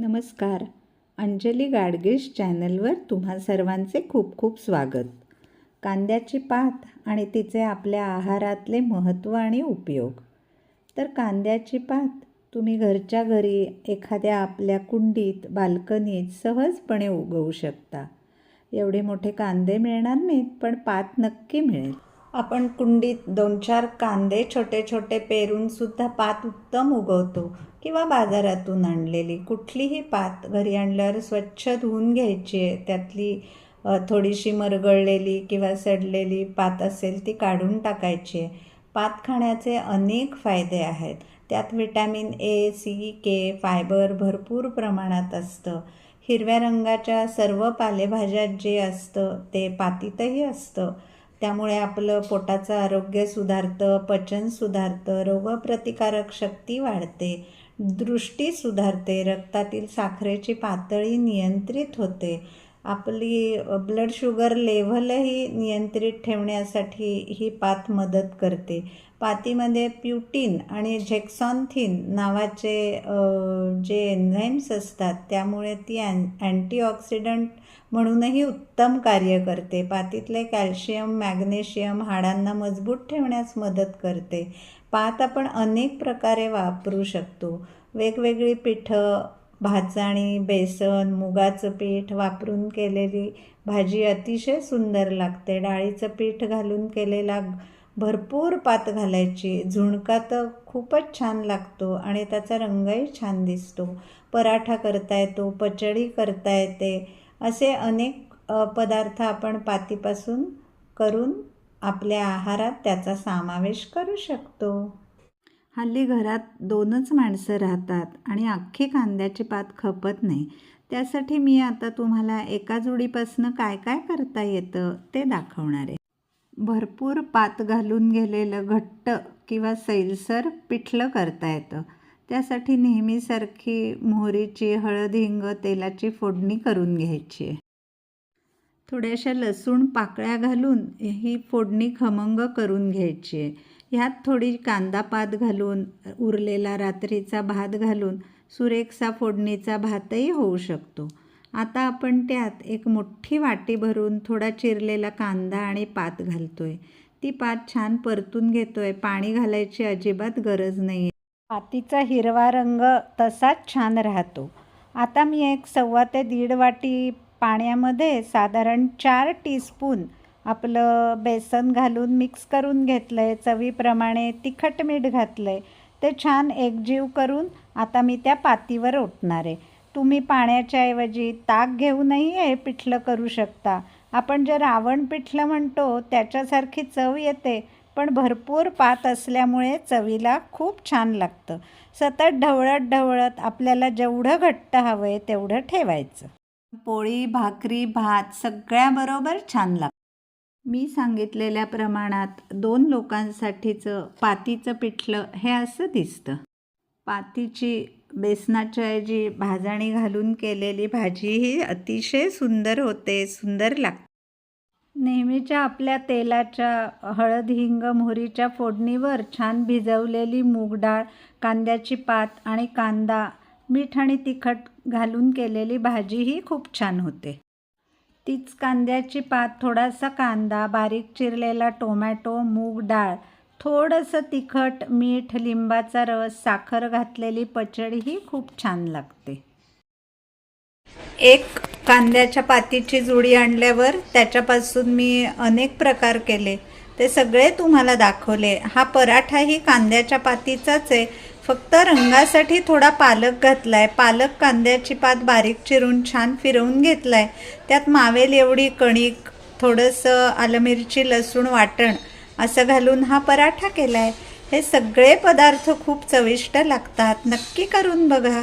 नमस्कार. अंजली गाडगीश चॅनलवर तुम्हा सर्वांचे खूप खूप स्वागत. कांद्याची पात आणि तिचे आपल्या आहारातले महत्त्व आणि उपयोग. तर कांद्याची पात तुम्ही घरच्या घरी एखाद्या आपल्या कुंडीत बाल्कनीत सहजपणे उगवू शकता. एवढे मोठे कांदे मिळणार नाहीत पण पात नक्की मिळेल. आपण कुंडीत दोन चार कांदे छोटे छोटे पेरूनसुद्धा पात उत्तम उगवतो किंवा बाजारातून आणलेली कुठलीही पात घरी आणल्यावर स्वच्छ धुवून घ्यायची आहे. त्यातली थोडीशी मरगळलेली किंवा सडलेली पात असेल ती काढून टाकायची आहे. पात खाण्याचे अनेक फायदे आहेत. त्यात vitamin A C K fibre भरपूर प्रमाणात असतं. हिरव्या रंगाच्या सर्व पालेभाज्यात जे असतं ते पातीतही असतं. त्यामुळे आपलं पोटाचं आरोग्य सुधारतं पचन सुधारतं रोगप्रतिकारक शक्ती वाढते दृष्टी सुधारते रक्तातील साखरेची पातळी नियंत्रित होते. आपली ब्लड शुगर लेव्हलही नियंत्रित ठेवण्यासाठी ही पात मदत करते. पातीमध्ये प्युटीन आणि झेक्सॉनथिन नावाचे जे एन्झाईम्स असतात त्यामुळे ती अँ अँटीऑक्सिडंट म्हणूनही उत्तम कार्य करते. पातीतले कॅल्शियम मॅग्नेशियम हाडांना मजबूत ठेवण्यास मदत करते. पात आपण अनेक प्रकारे वापरू शकतो. वेगवेगळी पिठं भाजणी बेसन मुगाचं पीठ वापरून केलेली भाजी अतिशय सुंदर लागते. डाळीचं पीठ घालून केलेला भरपूर पात घालायची. झुणका तर खूपच छान लागतो आणि त्याचा रंगही छान दिसतो. पराठा करता येतो पचडी करता येते. असे अनेक पदार्थ आपण पातीपासून करून आपल्या आहारात त्याचा समावेश करू शकतो. हल्ली घरात दोनच माणसं राहतात आणि अख्खी कांद्याची पात खपत नाही. त्यासाठी मी आता तुम्हाला एका जोडीपासनं काय काय करता येतं ते दाखवणार आहे. भरपूर पात घालून गेलेलं घट्ट किंवा सैलसर पिठलं करता येतं. त्यासाठी नेहमीसारखी मोहरीची हळद हिंग तेलाची फोडणी करून घ्यायची आहे. थोड्याशा लसूण पाकळ्या घालून ही फोडणी खमंग करून घ्यायची आहे. ह्यात थोडी कांदा पात घालून उरलेला रात्रीचा भात घालून सुरेखसा फोडणीचा भातही होऊ शकतो. आता आपण त्यात एक मोठी वाटी भरून थोडा चिरलेला कांदा आणि पात घालतो आहे ती पात छान परतून घेतो आहे पाणी घालायची अजिबात गरज नाही पातीचा हिरवा रंग तसाच छान राहतो. आता मी एक सव्वा ते दीड वाटी पाण्यामध्ये साधारण चार टीस्पून आपलं बेसन घालून मिक्स करून घेतलं आहे चवीप्रमाणे तिखट मीठ घातलं आहे ते छान एकजीव करून आता मी त्या पातीवर ओतणार आहे. तुम्ही पाण्याच्या ऐवजी ताक घेऊनही हे पिठलं करू शकता. आपण जे रावण पिठलं म्हणतो त्याच्यासारखी चव येते पण भरपूर पात असल्यामुळे चवीला खूप छान लागतं. सतत ढवळत ढवळत आपल्याला जेवढं घट्ट हवं आहे तेवढं ठेवायचं. पोळी भाकरी भात सगळ्याबरोबर छान लागतं मी सांगितलेल्या प्रमाणात दोन लोकांसाठीचं पातीचं पिठलं हे असं दिसतं. पातीची बेसनाच्या ऐवजी भाजणी घालून केलेली भाजी ही अतिशय सुंदर होते सुंदर लागते. नेहमीच्या आपल्या तेलाच्या हळद हिंग मोहरीच्या फोडणीवर छान भिजवलेली मूग डाळ कांद्याची पात आणि कांदा मीठ आणि तिखट घालून केलेली भाजीही खूप छान होते. तीच कांद्याची पात थोडासा कांदा बारीक चिरलेला टोमॅटो मूग डाळ थोडंसं तिखट मीठ लिंबाचा रस साखर घातलेली पचडी ही खूप छान लागते. एक कांद्याच्या पातीची जुडी आणल्यावर त्याच्यापासून मी अनेक प्रकार केले. ते सगळे तुम्हाला दाखवले. हा पराठाही कांद्याच्या पातीचाच आहे. फक्त रंगासाठी थोडा पालक घातला आहे पालक कांद्याची पात बारीक चिरून छान फिरवून घेतला आहे त्यात मावेल एवढी कणिक थोडंसं आलं मिरची लसूण वाटण असं घालून हा पराठा केला आहे हे सगळे पदार्थ खूप चविष्ट लागतात. नक्की करून बघा.